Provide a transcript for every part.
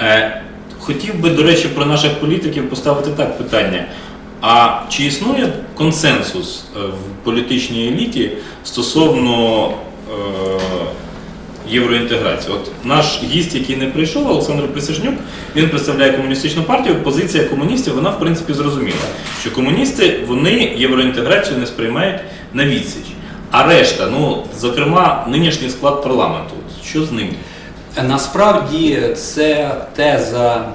Е, Хотів би, до речі, про наших політиків поставити так питання. А чи існує консенсус е, в політичній еліті стосовно е, євроінтеграції? От наш гість, який не прийшов, Олександр Присяжнюк, він представляє комуністичну партію. Позиція комуністів, вона в принципі зрозуміла, що комуністи вони євроінтеграцію не сприймають на відсіч. А решта, ну зокрема, нинішній склад парламенту, що з ним? Насправді це теза,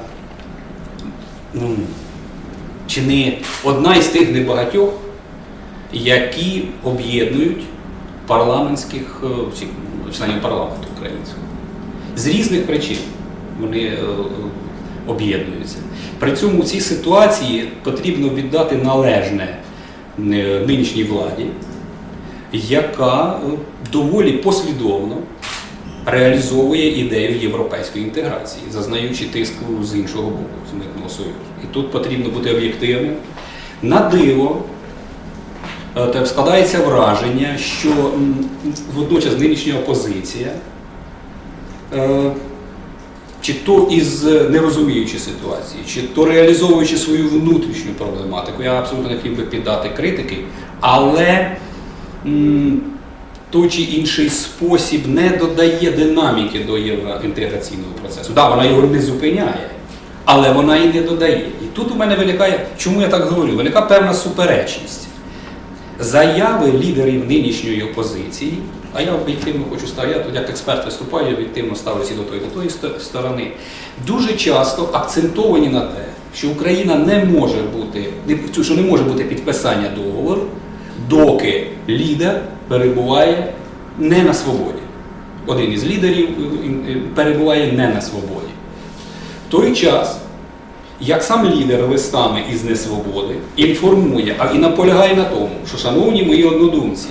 ну, чи не одна із тих небагатьох, які об'єднують парламентських е, членів парламенту українського. З різних причин вони е, е, об'єднуються. При цьому в цій ситуації потрібно віддати належне е, нинішній владі, яка е, доволі послідовно реалізовує ідею європейської інтеграції, зазнаючи тиску з іншого боку, з митного союзу. І тут потрібно бути об'єктивним. На диво е, складається враження, що водночас нинішня опозиція, е, чи то із не розуміючи ситуації, чи то реалізовуючи свою внутрішню проблематику, я абсолютно не хотів би піддати критики, але той чи інший спосіб не додає динаміки до євроінтеграційного процесу. Так, вона його не зупиняє, але вона і не додає. І тут у мене виникає, чому я так говорю, виникає певна суперечність. Заяви лідерів нинішньої опозиції, а я об'єктивно хочу ставити, я як експерт виступаю, я об'єктивно ставлюся до тої до тої сторони, дуже часто акцентовані на те, що Україна не може бути, що не може бути підписання договору, доки лідер перебуває не на свободі. Один із лідерів е, е, перебуває не на свободі. В той час, як сам лідер листами із несвободи інформує а і наполягає на тому, що, шановні мої однодумці,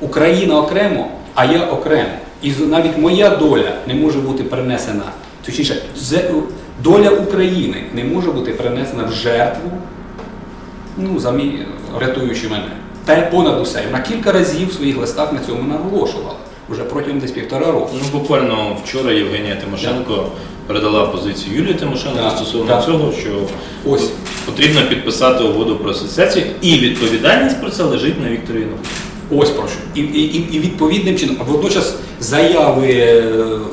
Україна окремо, а я окремо. І навіть моя доля не може бути принесена, точніше, доля України не може бути принесена в жертву ну, замі... рятуючи мене. Та й понад усе. На кілька разів в своїх листах на цьому наголошувала. Уже протягом десь півтора року. Ну, буквально вчора Євгенія Тимошенко передала позицію Юлії Тимошенко Так, стосовно так. цього, що Ось. потрібно підписати угоду про асоціацію, і відповідальність про це лежить на Вікторі Януковичу. Ось про що. І, і, і- відповідним чином, а водночас заяви е,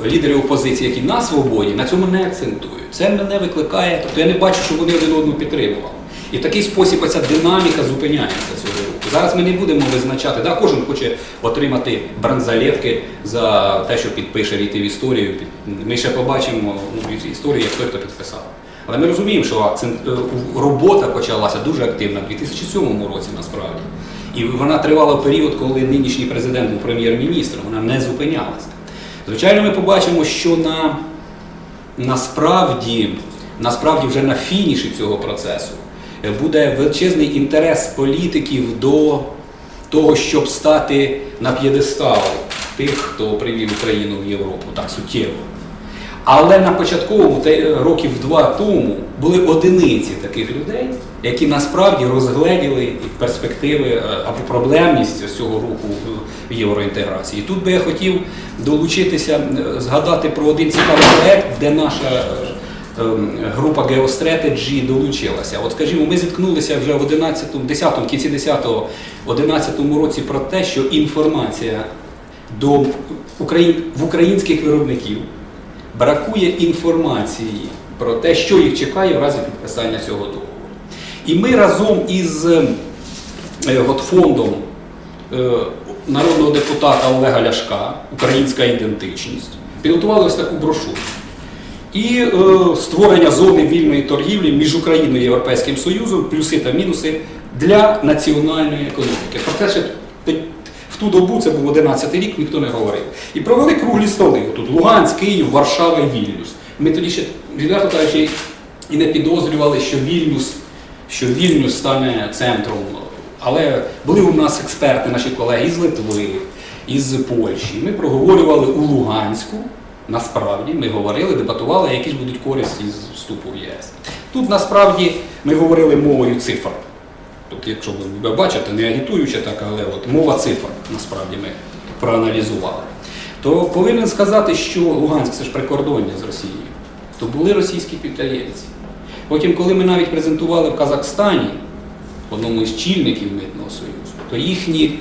лідерів опозиції, які на свободі, на цьому не акцентують. Це мене викликає, тобто я не бачу, що вони один одного підтримували. І в такий спосіб оця динаміка зупиняється цього. Зараз ми не будемо визначати, да, кожен хоче отримати бранзалетки за те, що підпише війти в історію. Ми ще побачимо ну, в історії, як той, хто підписав. Але ми розуміємо, що е, робота почалася дуже активно в 2007 році насправді. І вона тривала в період, коли нинішній президент був прем'єр-міністром, вона не зупинялася. Звичайно, ми побачимо, що на, насправді, насправді вже на фініші цього процесу буде величезний інтерес політиків до того, щоб стати на п'єдестал тих, хто привів Україну в Європу так суттєво. Але на початковому років два тому були одиниці таких людей, які насправді розгледіли перспективи е, або проблемність цього руху в- євроінтеграції. І тут би я хотів долучитися, е, згадати про один цікавий проект, де наша е, група GeoStrategy долучилася. От скажімо, ми зіткнулися вже в 11, 10, кінці 10 11 році про те, що інформація до Україн, в українських виробників бракує інформації про те, що їх чекає в разі підписання цього договору. І ми разом із е, от фондом е, народного депутата Олега Ляшка Українська ідентичність підготували ось таку брошуру. І е, створення зони вільної торгівлі між Україною і Європейським Союзом, плюси та мінуси для національної економіки. Про те, що в ту добу це був 11 рік, ніхто не говорив. І провели круглі столи. Тут Луганськ, Київ, Варшава і Вільнюс. Ми тоді ще, відверто кажучи, і не підозрювали, що Вільнюс, що Вільнюс стане центром. Але були у нас експерти, наші колеги із Литви, із Польщі. Ми проговорювали у Луганську. Насправді ми говорили, дебатували, які ж будуть користі з вступу в ЄС. Тут насправді ми говорили мовою цифр. Тобто, якщо ви бачите, не агітуючи так, але от мова цифр насправді ми проаналізували. То повинен сказати, що Луганськ це ж прикордоння з Росією. то були російські підприємці. Потім, коли ми навіть презентували в Казахстані, одному із чільників Митного Союзу, то їхні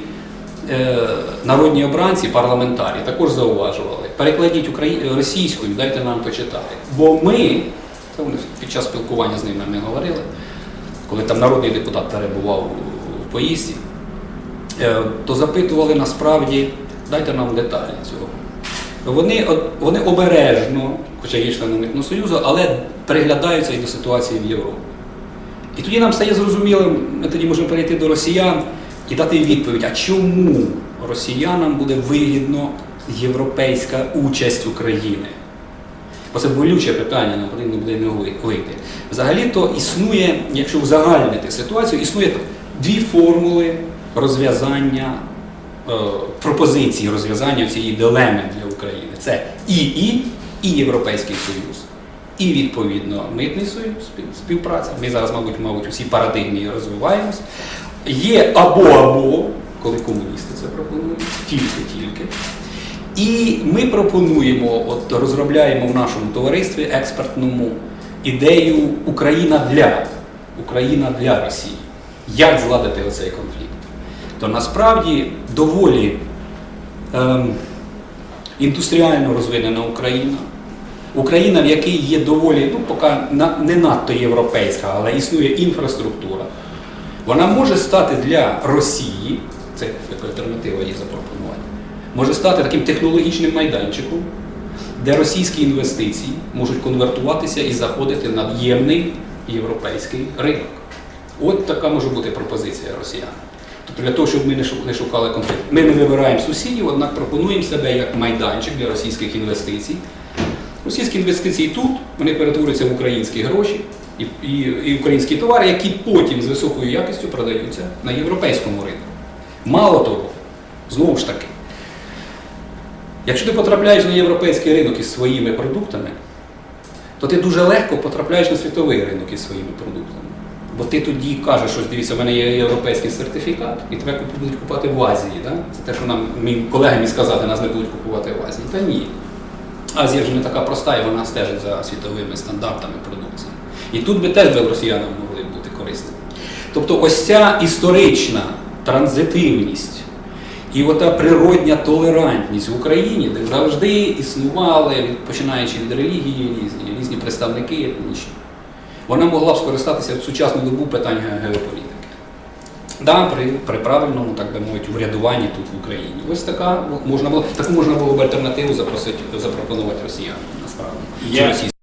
е, народні обранці, парламентарі, також зауважували, перекладіть російською, дайте нам почитати. Бо ми, це вони під час спілкування з ними ми говорили, коли там народний депутат перебував у- поїзді, е, то запитували насправді, дайте нам деталі цього. Вони, вони обережно, хоча є членом Митного Союзу, але приглядаються і до ситуації в Європі. І тоді нам стає зрозумілим, ми тоді можемо перейти до росіян і дати відповідь, а чому росіянам буде вигідно європейська участь України? Бо це болюче питання, нам потрібно буде нього вийти. Взагалі-то існує, якщо узагальнити ситуацію, існує дві формули розв'язання, е, пропозиції розв'язання цієї дилеми для України. Це ІІ і Європейський Союз. І відповідно Митний Союз, співпраця. Ми зараз, мабуть, мабуть, у цій парадигмі розвиваємось. Є або-або, коли комуністи це пропонують, тільки-тільки. І ми пропонуємо, от розробляємо в нашому товаристві експертному ідею Україна для Україна для Росії. Як зладити оцей конфлікт? То насправді доволі ем, індустріально розвинена Україна. Україна, в якій є доволі, ну поки не надто європейська, але існує інфраструктура. Вона може стати для Росії, це як альтернатива її запропонувати, може стати таким технологічним майданчиком, де російські інвестиції можуть конвертуватися і заходити на ємний європейський ринок. От така може бути пропозиція росіян. Тобто для того, щоб ми не не шукали конфлікт. Ми не вибираємо сусідів, однак пропонуємо себе як майданчик для російських інвестицій. Російські інвестиції тут, вони перетворюються в українські гроші і, і, і українські товари, які потім з високою якістю продаються на європейському ринку. Мало того, знову ж таки, якщо ти потрапляєш на європейський ринок із своїми продуктами, то ти дуже легко потрапляєш на світовий ринок із своїми продуктами. Бо ти тоді кажеш, що дивіться, в мене є європейський сертифікат, і тебе будуть купувати в Азії. Да? Це те, що нам мій колега сказати, нас не будуть купувати в Азії. Та ні. Азія вже не така проста, і вона стежить за світовими стандартами продукції. І тут би теж росіянам могли бути корисними. Тобто ось ця історична транзитивність і ота природня толерантність в Україні, де завжди існували, починаючи від релігії, різні, різні представники етнічні, вона могла б скористатися в сучасну добу питань ге- геополітики. Да, при, при правильному, так би мовити, врядуванні тут в Україні. Ось така можна було таку можна було б альтернативу запросити запропонувати росіянам насправді. Російським.